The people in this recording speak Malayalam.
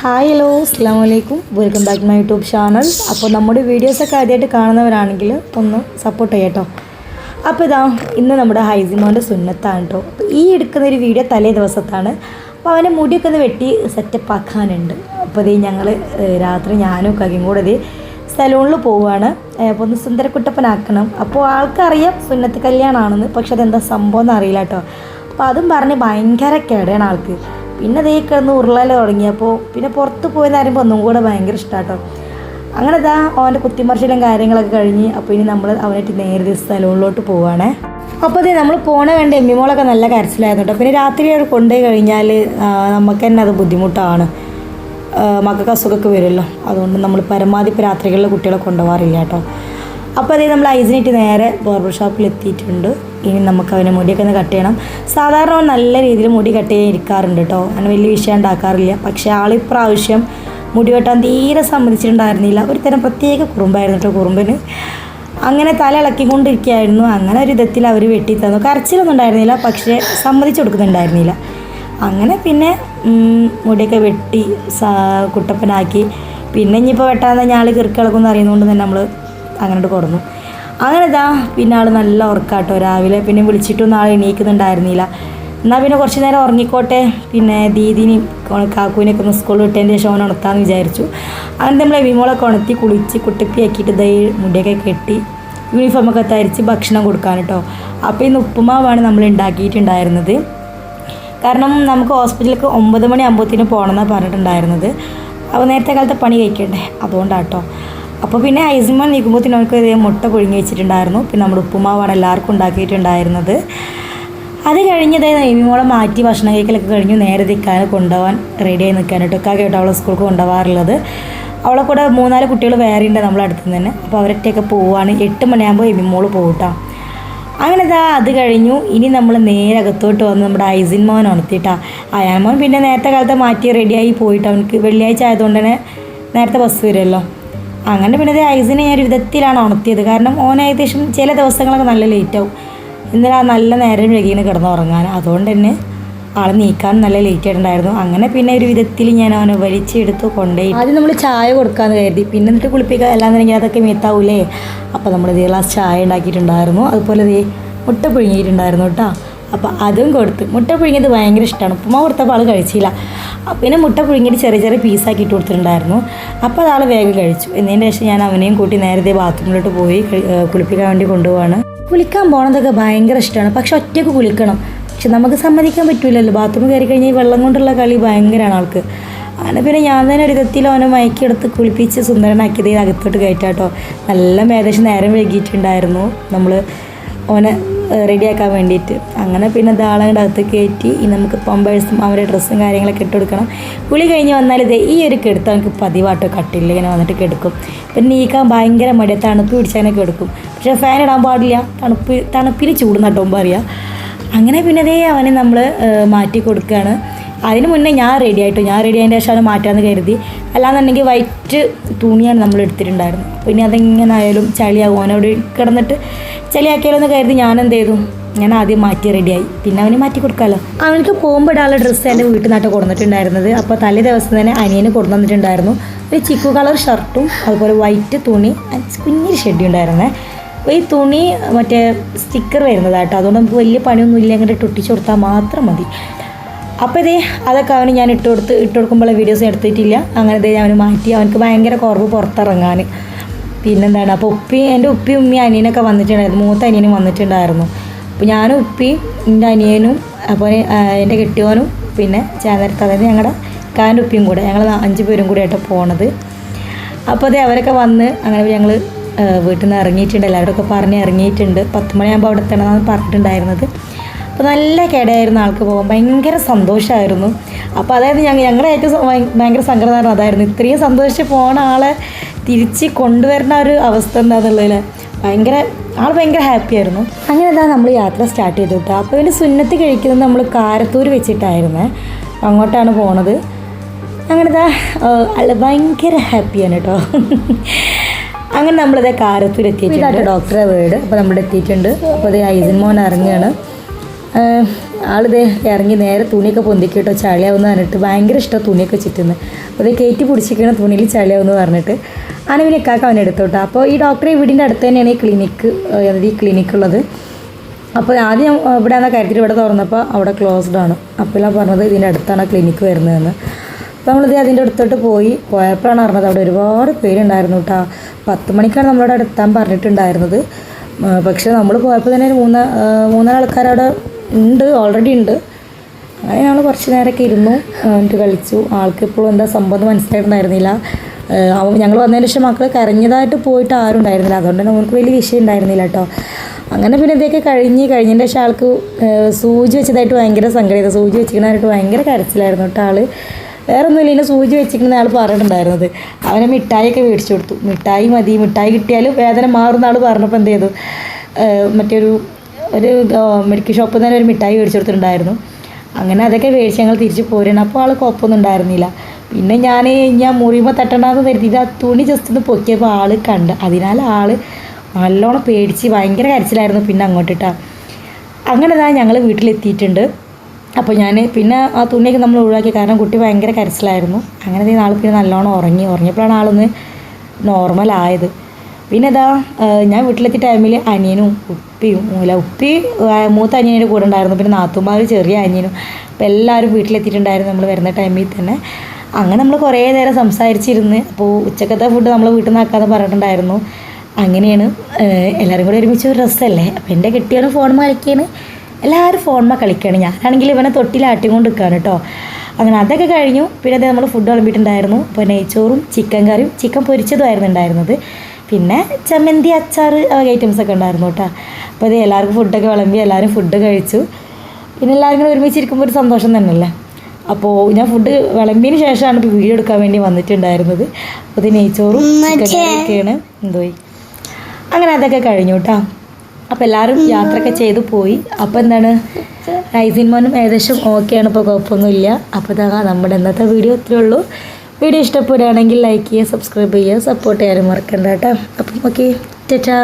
ഹായ് ഹലോ അസ്സാം വലൈക്കും welcome back my YouTube channel അപ്പോൾ നമ്മുടെ വീഡിയോസൊക്കെ ആദ്യമായിട്ട് കാണുന്നവരാണെങ്കിൽ ഒന്ന് സപ്പോർട്ട് ചെയ്യട്ടോ. അപ്പോൾ ഇതാ ഇന്ന് നമ്മുടെ ഹൈസിമോന്റെ സുന്നത്താണ് കേട്ടോ ഈ എടുക്കുന്ന ഒരു വീഡിയോ തലേ ദിവസത്താണ്. അപ്പോൾ അവനെ മുടിയൊക്കെ ഒന്ന് വെട്ടി സെറ്റപ്പ് ആക്കാനുണ്ട്. അപ്പോൾ ഇത് ഞങ്ങൾ രാത്രി ഞാനും കകിയും കൂടെ ഇത് സലൂണിൽ പോവുകയാണ് അപ്പോൾ ഒന്ന് സുന്ദരക്കുട്ടപ്പനാക്കണം. അപ്പോൾ ആൾക്കറിയാം സുന്നത്ത് കല്യാണമാണെന്ന് പക്ഷെ അതെന്താ സംഭവം എന്ന് അറിയില്ല കേട്ടോ അപ്പോൾ അതും പറഞ്ഞ് ഭയങ്കര കേടയാണ് ആൾക്ക്. പിന്നെ ദേ കിടന്ന് ഉരുളാൽ തുടങ്ങിയപ്പോൾ പിന്നെ പുറത്ത് പോയി പറയുമ്പോൾ ഒന്നും കൂടെ ഭയങ്കര ഇഷ്ടമാട്ടോ അങ്ങനെ ഇതാ അവന്റെ കുത്തിമറിച്ചിലും കാര്യങ്ങളൊക്കെ കഴിഞ്ഞ് അപ്പോൾ ഇനി നമ്മൾ അവനായിട്ട് നേരെ സ്ഥലങ്ങളിലോട്ട് പോവുകയാണേ അപ്പോൾ അതെ നമ്മൾ പോണ കണ്ട് എമ്മിമോളൊക്കെ നല്ല കരച്ചിലായിരുന്നു കേട്ടോ. പിന്നെ രാത്രി അവിടെ കൊണ്ടുപോയി കഴിഞ്ഞാൽ നമുക്ക് തന്നെ അത് ബുദ്ധിമുട്ടാണ്. മക്കൾക്ക് അസുഖമൊക്കെ വരുമല്ലോ. അതുകൊണ്ട് നമ്മൾ പരമാവധി ഇപ്പോൾ രാത്രികളിൽ കുട്ടികളെ കൊണ്ടുപോകാറില്ല കേട്ടോ. അപ്പോൾ അതേ നമ്മൾ ഐസിനിട്ട് നേരെ ബോർബർ ഷോപ്പിൽ എത്തിയിട്ടുണ്ട് ഇനി നമുക്ക് അവനെ മുടിയൊക്കെ ഒന്ന് കട്ട് ചെയ്യണം. സാധാരണ അവൻ നല്ല രീതിയിൽ മുടി കട്ട് ചെയ്യാൻ ഇരിക്കാറുണ്ട് കേട്ടോ അങ്ങനെ വലിയ വിഷയം ഉണ്ടാക്കാറില്ല. പക്ഷേ ആളിപ്രാവശ്യം മുടി വെട്ടാൻ തീരെ സമ്മതിച്ചിട്ടുണ്ടായിരുന്നില്ല. ഒരു തരം പ്രത്യേക കുറുമ്പായിരുന്നു കേട്ടോ കുറുമ്പിന്. അങ്ങനെ തല ഇളക്കിക്കൊണ്ടിരിക്കുകയായിരുന്നു. അങ്ങനെ ഒരു വിധത്തിൽ അവർ വെട്ടി തന്നു. കരച്ചിലൊന്നും ഉണ്ടായിരുന്നില്ല. പക്ഷേ സമ്മതിച്ചു കൊടുക്കുന്നുണ്ടായിരുന്നില്ല. അങ്ങനെ പിന്നെ മുടിയൊക്കെ വെട്ടി കുട്ടപ്പനാക്കി. പിന്നെ ഇനിയിപ്പോൾ വെട്ടാന്ന് ഞാൾ കിറുക്കിളക്കുമെന്ന് അറിയുന്നതുകൊണ്ട് തന്നെ നമ്മൾ അങ്ങോട്ട് കൊടുന്നു. അങ്ങനെ ഇതാ പിന്നെ ആൾ നല്ല ഉറക്കാട്ടോ രാവിലെ. പിന്നെ വിളിച്ചിട്ടൊന്നും ആൾ എണീക്കുന്നുണ്ടായിരുന്നില്ല. എന്നാൽ പിന്നെ കുറച്ച് നേരം ഉറങ്ങിക്കോട്ടെ. പിന്നെ ദീദിനെയും കാക്കുവിനെയൊക്കെ ഒന്ന് സ്കൂളിൽ വിട്ടതിന് ശേഷം അവൻ ഉണർത്താമെന്ന് വിചാരിച്ചു. അങ്ങനെ നമ്മളെ വിമോളൊക്കെ ഉണർത്തി കുളിച്ച് കുട്ടിപ്പിയാക്കിയിട്ട് ദൈ മുടിയൊക്കെ കെട്ടി യൂണിഫോമൊക്കെ തരിച്ച് ഭക്ഷണം കൊടുക്കാൻ കേട്ടോ അപ്പോൾ ഇന്ന് ഉപ്പുമാവാണ് നമ്മൾ ഉണ്ടാക്കിയിട്ടുണ്ടായിരുന്നത്. കാരണം നമുക്ക് ഹോസ്പിറ്റലിലേക്ക് ഒമ്പത് മണി ആകുമ്പോഴത്തേനും പോകണമെന്നാണ് പറഞ്ഞിട്ടുണ്ടായിരുന്നത്. അപ്പോൾ നേരത്തെ കാലത്തെ പണി കഴിക്കണ്ടേ? അതുകൊണ്ടാട്ടോ. അപ്പോൾ പിന്നെ ഐസിമോൻ നീക്കുമ്പോഴത്തേനും അവർക്ക് ഇതേ മുട്ട പുഴുങ്ങി വെച്ചിട്ടുണ്ടായിരുന്നു. പിന്നെ നമ്മുടെ ഉപ്പുമാവാണ് എല്ലാവർക്കും ഉണ്ടാക്കിയിട്ടുണ്ടായിരുന്നത്. അത് കഴിഞ്ഞത് ഇനിമോളെ മാറ്റി ഭക്ഷണം കഴിക്കലൊക്കെ കഴിഞ്ഞു. നേരെ നിൽക്കാൻ കൊണ്ടുപോകാൻ റെഡിയായി നിൽക്കാനായിട്ട് ഒക്കെ കേട്ടോ അവളെ സ്കൂൾക്ക് കൊണ്ടുപോകാറുള്ളത് അവളെ കൂടെ മൂന്നാൽ കുട്ടികൾ വേറെ ഉണ്ട് നമ്മളെ അടുത്ത് തന്നെ. അപ്പോൾ അവരൊറ്റയൊക്കെ പോവുകയാണ് എട്ട് മണിയാകുമ്പോൾ എമിമോൾ പോകട്ടോ അങ്ങനെ ഇതാ അത് കഴിഞ്ഞു. ഇനി നമ്മൾ നേരെ അകത്തോട്ട് വന്ന് നമ്മുടെ ഐസിൻ മോൻ ഉണർത്തിട്ടാ അയാൻ മോൻ പിന്നെ നേരത്തെ കാലത്തെ മാറ്റി റെഡിയായി പോയിട്ട് അവനക്ക് വെള്ളിയാഴ്ച ആയതുകൊണ്ട് തന്നെ നേരത്തെ ബസ് വരുമല്ലോ. അങ്ങനെ പിന്നെ ഇത് ഐസിനെ ഞാൻ ഒരു വിധത്തിലാണ് ഉണർത്തിയത്. കാരണം ഓൻ ഏകദേശം ചില ദിവസങ്ങളൊക്കെ നല്ല ലേറ്റ് ആവും. ഇന്നലെ ആ നല്ല നേരം കിടന്ന് കിടന്നുറങ്ങാൻ. അതുകൊണ്ട് തന്നെ ആളെ നീക്കാൻ നല്ല ലേറ്റ് ആയിട്ടുണ്ടായിരുന്നു. അങ്ങനെ പിന്നെ ഒരു വിധത്തിൽ ഞാൻ അവനെ വലിച്ചെടുത്ത് കൊണ്ടുപോയി. ആദ്യം നമ്മൾ ചായ കൊടുക്കാമെന്ന് കരുതി. പിന്നെ എന്നിട്ട് കുളിപ്പിക്കുക അല്ലാന്നുണ്ടെങ്കിൽ അതൊക്കെ മീത്താവൂലേ അപ്പോൾ നമ്മൾ ഇതേ ഗ്ലാസ് ചായ ഉണ്ടാക്കിയിട്ടുണ്ടായിരുന്നു. അതുപോലെ ദേ മുട്ട പുഴുങ്ങിയിട്ടുണ്ടായിരുന്നു കേട്ടോ. അപ്പോൾ അതും കൊടുത്ത്. മുട്ട പുഴുങ്ങിയത് ഭയങ്കര ഇഷ്ടമാണ് ഉപ്പുമാവ് കൊടുത്തപ്പോൾ ആൾ കഴിച്ചില്ല. പിന്നെ മുട്ട പുഴുങ്ങിയിട്ട് ചെറിയ ചെറിയ പീസാക്കി ഇട്ട് കൊടുത്തിട്ടുണ്ടായിരുന്നു. അപ്പോൾ അതാൾ വേഗം കഴിച്ചു. എന്നതിന് ശേഷം ഞാൻ അവനെയും കൂട്ടി നേരത്തെ ബാത്റൂമിലോട്ട് പോയി കുളിപ്പിക്കാൻ വേണ്ടി കൊണ്ടുപോവാണ്. കുളിക്കാൻ പോണതൊക്കെ ഭയങ്കര ഇഷ്ടമാണ് പക്ഷെ ഒറ്റയ്ക്ക് കുളിക്കണം. പക്ഷെ നമുക്ക് സമ്മതിക്കാൻ പറ്റില്ലല്ലോ ബാത്റൂമിൽ കയറി കഴിഞ്ഞാൽ വെള്ളം കൊണ്ടുള്ള കളി ഭയങ്കരമാണ് ആൾക്ക്. അങ്ങനെ പിന്നെ ഞാൻ തന്നെ ഒരു വിധത്തിൽ അവനെ മയക്കിയെടുത്ത് കുളിപ്പിച്ച് സുന്ദരനാക്കിയത് അകത്തോട്ട് കയറ്റാട്ടോ. നല്ല ഏകദേശം നേരം വൈകിയിട്ടുണ്ടായിരുന്നു. നമ്മൾ ഓനെ റെഡിയാക്കാൻ വേണ്ടിയിട്ട്. അങ്ങനെ പിന്നെ ദാളങ്ങളുടെ അകത്ത് കയറ്റി നമുക്ക് പമ്പേഴ്സും അവരുടെ ഡ്രസ്സും കാര്യങ്ങളൊക്കെ ഇട്ട് കൊടുക്കണം. കുളി കഴിഞ്ഞ് വന്നാൽ ഇത് ഈ ഒരു കെടുത്ത് നമുക്ക് പതിവാട്ടോ കട്ടില്ല ഇങ്ങനെ വന്നിട്ട് കെടുക്കും. പിന്നെ നീക്കാൻ ഭയങ്കര മടിയ തണുപ്പ് പിടിച്ചാനൊക്കെ എടുക്കും. പക്ഷേ ഫാൻ ഇടാൻ പാടില്ല തണുപ്പ് തണുപ്പിന് ചൂട് നട്ടുമ്പോൾ അറിയാം അങ്ങനെ പിന്നെ ദേ അവനെ നമ്മൾ മാറ്റി കൊടുക്കുകയാണ് അതിന് മുന്നേ ഞാൻ റെഡി ആയിട്ടോ? ഞാൻ റെഡി ആയതിന്റെ ശേഷം അത് മാറ്റാമെന്ന് കരുതി. അല്ലാന്നുണ്ടെങ്കിൽ വൈറ്റ് തുണിയാണ് നമ്മൾ എടുത്തിട്ടുണ്ടായിരുന്നത്. അപ്പോൾ ഇനി അതെങ്ങനെ ആയാലും ചളിയാകും അവനവിടെ കിടന്നിട്ട് ചളിയാക്കിയാലോ എന്ന് കരുതി ഞാൻ ചെയ്തു? ഞാൻ ആദ്യം മാറ്റി റെഡിയായി പിന്നെ അവന് മാറ്റി കൊടുക്കാമല്ലോ അവനക്ക് പോകുമ്പോൾ ഇടാനുള്ള ഡ്രസ്സ് എന്റെ വീട്ടിൽ നിന്നാട്ട് കൊടുത്തിട്ടുണ്ടായിരുന്നത് അപ്പോൾ തലേ ദിവസം തന്നെ അനിയന് കൊണ്ടു വന്നിട്ടുണ്ടായിരുന്നു ഒരു ചിക്കു കളർ ഷർട്ടും അതുപോലെ വൈറ്റ് തുണി കുഞ്ഞൊരു ഷെഡി ഉണ്ടായിരുന്നേ. അപ്പോൾ ഈ തുണി മറ്റേ സ്റ്റിക്കർ വരുന്നതാട്ടോ. അതുകൊണ്ട് നമുക്ക് വലിയ പണിയൊന്നും ഇല്ല അങ്ങോട്ട് ഒട്ടിച്ചു കൊടുത്താൽ മാത്രം മതി. അപ്പോൾ ഇതേ അതൊക്കെ അവന് ഞാൻ ഇട്ട് കൊടുത്ത് ഇട്ട് കൊടുക്കുമ്പോൾ വീഡിയോസ് എടുത്തിട്ടില്ല. അങ്ങനെ ഇതേ അവന് മാറ്റി. അവനക്ക് ഭയങ്കര കുറവ് പുറത്തിറങ്ങാൻ പിന്നെന്താണ് അപ്പോൾ ഉപ്പി എന്റെ ഉപ്പി ഉമ്മി അനിയനൊക്കെ വന്നിട്ടുണ്ടായിരുന്നു. മൂത്ത അനിയനും വന്നിട്ടുണ്ടായിരുന്നു. അപ്പോൾ ഞാനും ഉപ്പി എന്റെ അനിയനും അപ്പോൾ എന്റെ കെട്ടിയോനും പിന്നെ ചേന്നരത്ത് അതായത് ഞങ്ങളുടെ കാന്റെ ഉപ്പിയും കൂടെ ഞങ്ങൾ അഞ്ച് പേരും കൂടെ ആയിട്ട് പോണത്. അപ്പോൾ അതെ അവരൊക്കെ വന്ന് അങ്ങനെ ഞങ്ങൾ വീട്ടിൽ നിന്ന് ഇറങ്ങിയിട്ടുണ്ട്. എല്ലാവരോടൊക്കെ പറഞ്ഞ് ഇറങ്ങിയിട്ടുണ്ട്. പത്ത് മണിയാകുമ്പോൾ അവിടെ എത്തണമെന്നാണ് പറഞ്ഞിട്ടുണ്ടായിരുന്നത്. അപ്പോൾ നല്ല കേടായിരുന്നു ആൾക്ക് പോകാൻ. ഭയങ്കര സന്തോഷമായിരുന്നു അപ്പോൾ അതായത് ഞങ്ങൾ ഞങ്ങളുടെ ഏറ്റവും ഭയങ്കര സങ്കടം അതായിരുന്നു ഇത്രയും സന്തോഷിച്ച് പോണ ആളെ തിരിച്ച് കൊണ്ടുവരുന്ന ഒരു അവസ്ഥ എന്താണെന്നുള്ളതിൽ ഭയങ്കര ആൾ ഭയങ്കര ഹാപ്പി ആയിരുന്നു. അങ്ങനെ എന്താ നമ്മൾ യാത്ര സ്റ്റാർട്ട് ചെയ്തു കേട്ടോ അപ്പോൾ ഇതിന്റെ സുന്നത്ത് കഴിക്കുന്നത് നമ്മൾ കാരത്തൂർ വെച്ചിട്ടായിരുന്നു. അങ്ങോട്ടാണ് പോണത്. അങ്ങനെ ഇതാ ഭയങ്കര ഹാപ്പിയാണ് കേട്ടോ അങ്ങനെ നമ്മളിതേ കാരത്തൂർ എത്തിയിട്ടുണ്ട്. ഡോക്ടറെ വീട്. അപ്പോൾ നമ്മൾ എത്തിയിട്ടുണ്ട്. അപ്പോൾ അതേ ഐസിൻ മോൻ ഇറങ്ങുകയാണ് ആളിത് ഇറങ്ങി നേരെ തുണിയൊക്കെ പൊന്തിക്കിട്ടോ ചളിയാവുമെന്ന് പറഞ്ഞിട്ട്. ഭയങ്കര ഇഷ്ടം തുണിയൊക്കെ ചുറ്റുന്നു. അപ്പോൾ ഇത് കയറ്റി പിടിച്ചിരിക്കണ തുണിയിൽ ചളിയാവുമെന്ന് പറഞ്ഞിട്ട്. അങ്ങനെ പിന്നെ അവനെ എടുത്തോട്ടോ. അപ്പോൾ ഈ ഡോക്ടറെ വീടിന്റെ അടുത്ത് തന്നെയാണ് ഈ ക്ലിനിക്ക് അതായത് ഈ ക്ലിനിക്ക് ഉള്ളത്. അപ്പോൾ ആദ്യം ഇവിടെ എന്നാൽ കരുത്തിട്ട് ഇവിടെ തുറന്നപ്പോൾ അവിടെ ക്ലോസ്ഡ് ആണ്. അപ്പോൾ ഞാൻ പറഞ്ഞത് ഇതിന്റെ അടുത്താണ് ക്ലിനിക്ക് വരുന്നതെന്ന്. അപ്പോൾ നമ്മളിത് അതിന്റെ അടുത്തോട്ട് പോയി പോയപ്പോഴാണ് അറിഞ്ഞത് അവിടെ ഒരുപാട് പേരുണ്ടായിരുന്നു കേട്ടോ. പത്ത് മണിക്കാണ് നമ്മളവിടെ എത്താൻ പറഞ്ഞിട്ടുണ്ടായിരുന്നത്. പക്ഷേ നമ്മൾ പോയപ്പോൾ തന്നെ ഒരു മൂന്ന് മൂന്നാൽ ആൾക്കാർ അവിടെ ഉണ്ട് ഓൾറെഡി ഉണ്ട്. അങ്ങനെ ഞങ്ങൾ കുറച്ച് നേരമൊക്കെ ഇരുന്നു എന്നിട്ട് കളിച്ചു. ആൾക്ക് ഇപ്പോഴും എന്താ സംഭവം മനസ്സിലായിട്ടുണ്ടായിരുന്നില്ല. അവൻ ഞങ്ങൾ വന്നതിന് ശേഷം മക്കൾ കരഞ്ഞതായിട്ട് പോയിട്ട് ആരും ഉണ്ടായിരുന്നില്ല. അതുകൊണ്ട് തന്നെ നമുക്ക് വലിയ വിഷയം ഉണ്ടായിരുന്നില്ല കേട്ടോ. അങ്ങനെ പിന്നെ ഇതൊക്കെ കഴിഞ്ഞ് കഴിഞ്ഞതിന്റെ ശേഷം ആൾക്ക് സൂചി വെച്ചതായിട്ട് ഭയങ്കര സങ്കടം സൂചി വെച്ചിരിക്കണതായിട്ട് ഭയങ്കര കരച്ചിലായിരുന്നു കേട്ടോ ആൾ വേറെ ഒന്നുമില്ല ഇന്നെ സൂചി വെച്ചിരിക്കുന്ന ആൾ പറഞ്ഞിട്ടുണ്ടായിരുന്നത്. അവനെ മിഠായിയൊക്കെ മേടിച്ചു കൊടുത്തു. മിഠായി മതി മിഠായി കിട്ടിയാലും വേദന മാറുന്ന ആൾ പറഞ്ഞപ്പോൾ എന്ത് ചെയ്തു? മറ്റൊരു ഒരു മെഡിക്കൽ ഷോപ്പിൽ തന്നെ ഒരു മിഠായി മേടിച്ചു കൊടുത്തിട്ടുണ്ടായിരുന്നു അങ്ങനെ അതൊക്കെ മേടിച്ച് ഞങ്ങൾ തിരിച്ച് പോരുകയാണ് അപ്പോൾ ആൾ കുഴപ്പമൊന്നും ഉണ്ടായിരുന്നില്ല. പിന്നെ ഞാൻ ഞാൻ മുറിയുമ്പോൾ തട്ടണ്ടെന്ന് കരുതിയിട്ട് ആ തുണി ജസ്റ്റ് ഒന്ന് പൊക്കിയപ്പോൾ ആൾ കണ്ട് അതിനാൽ ആൾ നല്ലോണം പേടിച്ച് ഭയങ്കര കരച്ചിലായിരുന്നു പിന്നെ അങ്ങോട്ടിട്ടാ. അങ്ങനെ ഇതാ ഞങ്ങൾ വീട്ടിലെത്തിയിട്ടുണ്ട്. അപ്പോൾ ഞാൻ പിന്നെ ആ തുണിയൊക്കെ നമ്മൾ ഒഴിവാക്കി കാരണം കുട്ടി ഭയങ്കര കരച്ചിലായിരുന്നു. അങ്ങനെ ആൾ പിന്നെ നല്ലോണം ഉറങ്ങി. ഉറങ്ങിയപ്പോഴാണ് ആളൊന്ന് നോർമലായത് പിന്നെ ഇതാ ഞാൻ വീട്ടിലെത്തിയ ടൈമിൽ അനിയനും ഉപ്പിയും അല്ല ഉപ്പി മൂത്ത അനിയന്റെ കൂടെ ഉണ്ടായിരുന്നു. പിന്നെ നാത്തുമാർ ചെറിയ അനിയനും. അപ്പോൾ എല്ലാവരും വീട്ടിലെത്തിയിട്ടുണ്ടായിരുന്നു നമ്മൾ വരുന്ന ടൈമിൽ തന്നെ. അങ്ങനെ നമ്മൾ കുറേ നേരം സംസാരിച്ചിരുന്ന്. അപ്പോൾ ഉച്ചക്കത്തെ ഫുഡ് നമ്മൾ വീട്ടിൽ നിന്ന് ആക്കാമെന്ന് പറഞ്ഞിട്ടുണ്ടായിരുന്നു. അങ്ങനെയാണ് എല്ലാവരും കൂടെ ഒരുമിച്ച് ഒരു രസമല്ലേ അപ്പോൾ എന്റെ കെട്ടിയാണ് ഫോൺ കളിക്കാണ്. എല്ലാവരും ഫോൺമ കളിക്കുകയാണ് ഞാനാണെങ്കിൽ ഇവനെ തൊട്ടിലാട്ടി കൊണ്ട് നിൽക്കുകയാണ് കേട്ടോ. അങ്ങനെ അതൊക്കെ കഴിഞ്ഞു. പിന്നെ അത് നമ്മൾ ഫുഡ് വിളമ്പിയിട്ടുണ്ടായിരുന്നു. അപ്പോൾ നെയ്ച്ചോറും ചിക്കൻ കറിയും ചിക്കൻ പൊരിച്ചതുമായിരുന്നു ഉണ്ടായിരുന്നത്. പിന്നെ ചമ്മന്തി അച്ചാർ ഐറ്റംസ് ഒക്കെ ഉണ്ടായിരുന്നു കേട്ടോ അപ്പോൾ ഇത് എല്ലാവർക്കും ഫുഡൊക്കെ വിളമ്പി എല്ലാവരും ഫുഡ് കഴിച്ചു. പിന്നെ എല്ലാവരും കൂടെ ഒരുമിച്ചിരിക്കുമ്പോൾ ഒരു സന്തോഷം തന്നെയല്ലേ? അപ്പോൾ ഞാൻ ഫുഡ് വിളമ്പിയതിന് ശേഷമാണ് ഇപ്പോൾ വീഡിയോ എടുക്കാൻ വേണ്ടി വന്നിട്ടുണ്ടായിരുന്നത്. അപ്പോൾ ഇത് നെയ്ച്ചോറും ഒക്കെയാണ് എന്തോയി അങ്ങനെ അതൊക്കെ കഴിഞ്ഞു കേട്ടോ അപ്പോൾ എല്ലാവരും യാത്രയൊക്കെ ചെയ്ത് പോയി. അപ്പോൾ എന്താണ്? റൈസിൻ മോനും ഏകദേശം ഓക്കെയാണ് ഇപ്പോൾ കുഴപ്പമൊന്നുമില്ല. അപ്പോൾ ഇതാ നമ്മുടെ ഇന്നത്തെ വീഡിയോ ഇത്രയേ ഉള്ളൂ. വീഡിയോ ഇഷ്ടപ്പെടുകയാണെങ്കിൽ ലൈക്ക് ചെയ്യുക സബ്സ്ക്രൈബ് ചെയ്യുക സപ്പോർട്ട് ചെയ്യാനും മറക്കണ്ട കേട്ടോ. അപ്പം ഓക്കെ ടാറ്റാ